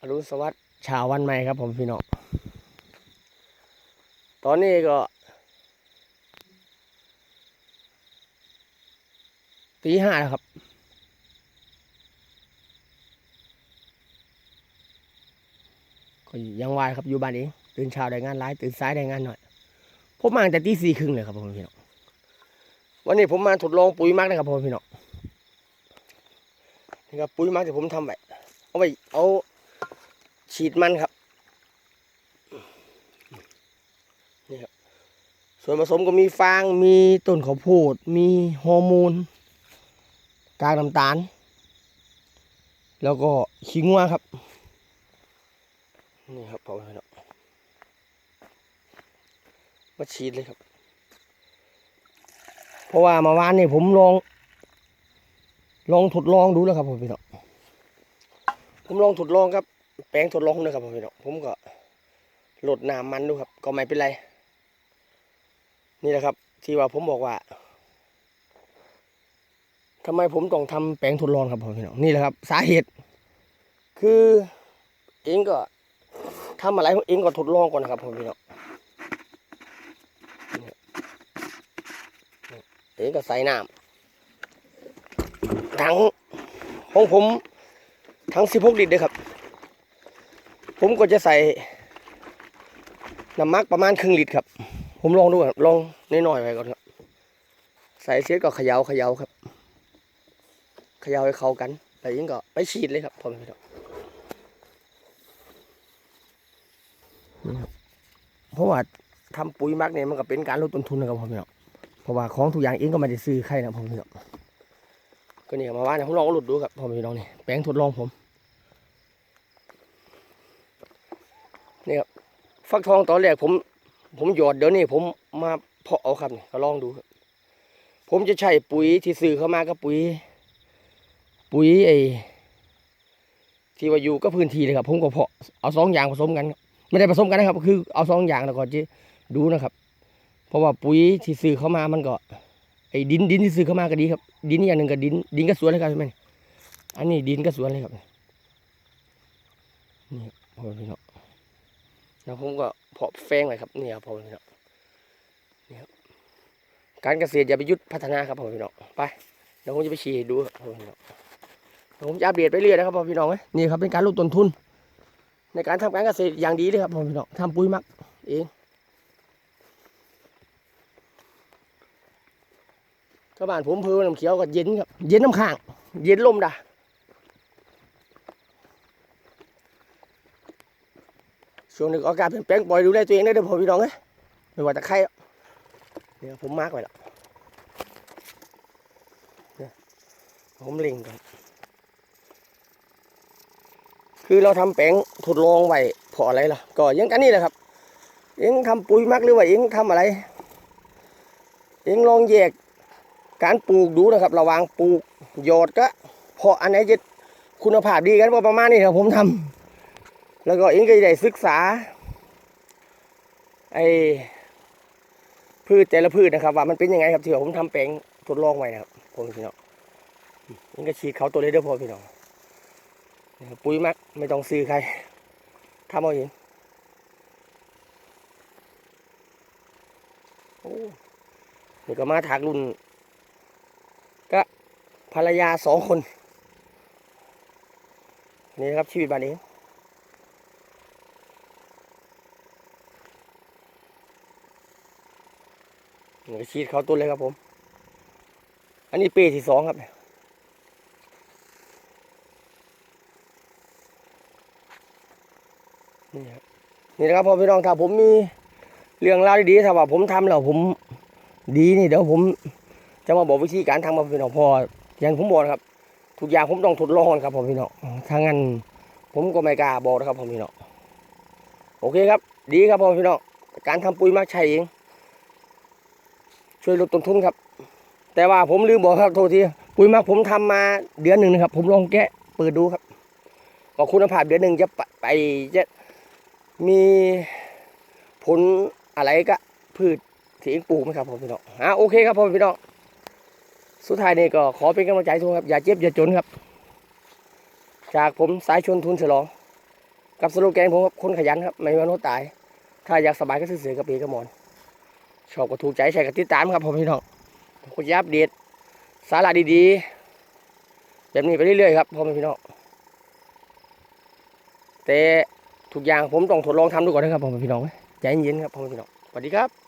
อรุณสวัสดิ์ชาววันใหม่ครับผมพี่น้อง ตอนนี้ก็ตีห้าแล้วครับ ก็ยังวายครับอยู่บ้านเองตื่นเช้าได้งานร้ายตื่นสายได้งานหน่อยผมมาตั้งแต่ตีสี่ครึ่งเลยครับผมพี่น้องวันนี้ผมมาทดลองปุ๋ยมักนะครับผมพี่น้องนี่ครับปุ๋ยมักที่ผมทำไว้เอาไปเอา ฉีดมันครับนี่ครับ ส่วนผสมก็มีฟางมีต้นข้าวโพดมีฮอร์โมนกากน้ำตาล แล้วก็ขี้งัวครับ นี่ครับพอแล้วมาฉีดเลยครับ เพราะว่าเมาวานนี่ผมลอง ลองทดลองดูแล้วครับผมพี่น้องผมลองทดลองครับ แปลงทดลองนะครับผมพี่น้องผมก็หลดน้ำมันดูครับ ก็ไม่เป็นไร นี่แหละครับ ที่ว่าผมบอกว่าทำไมผมต้องทำแปลงทดลองครับผมพี่น้องนี่แหละครับ สาเหตุ คือเองก็ทำอะไรเองก็ทดลองก่อนนะครับผมพี่น้องเองก็ใส่น้ำถังของผมทั้ง16ลิตรเลยครับ ผมก็จะใส่น้ำมักประมาณครึ่งลิตรครับ ผมลองดูครับลองน้อยๆไปก่อนครับ ใส่เสร็จก็เขย่าเขย่าครับเขย่าให้เข้ากันแล้วยิงก็ไปฉีดเลยครับผมพี่น้องนี่ครับเพราะว่าทำปุ๋ยมักเนี่ยมันก็เป็นการลดต้นทุนนะครับผมพี่น้องเพราะว่าของทุกอย่างเองก็ไม่ได้ซื้อใครนะผมพี่น้องก็นี่ครับมาว่าเนี่ยผมลองหลุดดูครับผมพี่น้องนี่แปลงทดลองผมนี่ครับ ฟักทองตอนแรกผม ผมหยอดเดี๋ยวนี้ผมมาเพาะเอาครับนี่ก็ลองดูครับผมจะใช้ปุ๋ยที่ซื้อเข้ามาก็ปุ๋ย ปุ๋ยไอ้ที่ว่าอยู่ก็พื้นที่เลยครับ ผมก็เพาะเอาสองอย่างผสมกัน ไม่ได้ผสมกันนะครับ คือเอาสองอย่างแล้วก็จะดูนะครับ เพราะว่าปุ๋ยที่ซื้อเข้ามามันก็ ไอ้ดินดินที่ซื้อเข้ามาก็ดีครับ ดินอย่างหนึ่งก็ดิน ดินก็สวนเลยครับใช่ไหมอันนี้ดินก็สวนเลยครับนี่พ่อพี่น้อง แล้วผมก็เพาะแฟงไว้ครับนี่ครับพ่อพี่น้องนี่ครับการเกษตรอย่าไปยุดพัฒนาครับพ่อพี่น้องไปเดี๋ยวผมจะไปชี้ดูครับพ่อพี่น้องผมจะอัปเดตไปเรื่อยนะครับพ่อพี่น้องนี่ครับเป็นการลดต้นทุน ในการทำการเกษตรอย่างดีเลยครับพ่อพี่น้องทำปุ๋ยมักเองก็บ้านผมพื้นน้ำเขียวก็เย็นครับเย็นน้ำข้าง เย็นลมด่ะ ช่วงนี้ก็อากาศเปลี่ยนแปลงปล่อยดูแลตัวเองได้เด้อพ่อพี่น้องเอ้ยไม่ว่าแต่ใครเนี่ยผมมากไว้แล้วผมเล็งก่อนคือเราทำแปลงทดลองไว้เพราะอะไรล่ะ ก็อยังกันนี่แหละครับเองทำปุ๋ยมักหรือว่าเองทำอะไร เองลองแยกการปลูกดูนะครับ ระหว่างปลูกหยอดก็เพาะอันไหนจะคุณภาพดีกันประมาณนี้ครับผมทำ แล้วก็เองก็ได้ศึกษา ไอ้พืชแต่ละพืชนะครับ ว่ามันเป็นยังไงครับที่ว่าผมทำแปลงทดลองไว้นะครับผมพี่น้องมันก็ฉีดเขาตัวเลยเด้อพ่อพี่น้องปุ๋ยมักไม่ต้องซื้อใครทำเอาเองโอ้นี่ก็มาถากรุ่น ก็ภรรยาสองคน นี่ครับชีวิตบ้านเอง นี่ก็ฉีดเขาตัวเลยครับผม อันนี้ปีที่สองครับนี่ครับนี่นะครับพ่อพี่น้องถ้าผมมีเรื่องราวดีๆถ้าว่าผมทำแล้วผมดีนี่เดี๋ยวผม จะมาบอกวิธีการทำกับพี่น้องพออย่างผมบอกนะครับ ทุกอย่างผมต้องทดลองครับพ่อพี่น้องถ้างั้นผมก็ไม่กล้าบอกนะครับพ่อพี่น้องโอเคครับ ดีครับพ่อพี่น้องการทำปุ๋ยมักใช้เอง ช่วยลดต้นทุนครับ แต่ว่าผมลืมบอกครับโทษทีปุ๋ยมักผมทำมาเดือนหนึ่งนะครับ ผมลองแกะเปิดดูครับว่าคุณภาพเดือนหนึ่งจะไปจะมีผลอะไรก็พืชที่เองปลูกไหมครับผมพี่น้องอ่าโอเคครับผมพี่น้องสุดท้ายนี่ก็ขอเป็นกำลังใจทุกครับอย่าเจ็บอย่าจนครับ จากผมสายชนทุนฉลอง กับสโลแกนผมครับคนขยันครับ ไม่มีวันตาย ถ้าอยากสบายก็ซื้อเสือกับปีกระมอน ชอบก็ถูกใจใช่ก็ติดตามครับผมพี่น้องผมก็จะอัปเดตสาระดีๆ แบบนี้ไปเรื่อยๆครับพ่อแม่พี่น้องแต่ทุกอย่างผมต้องทดลองทำดูก่อนนะครับพ่อแม่พี่น้องใจเย็นๆครับพ่อแม่พี่น้องสวัสดีครับ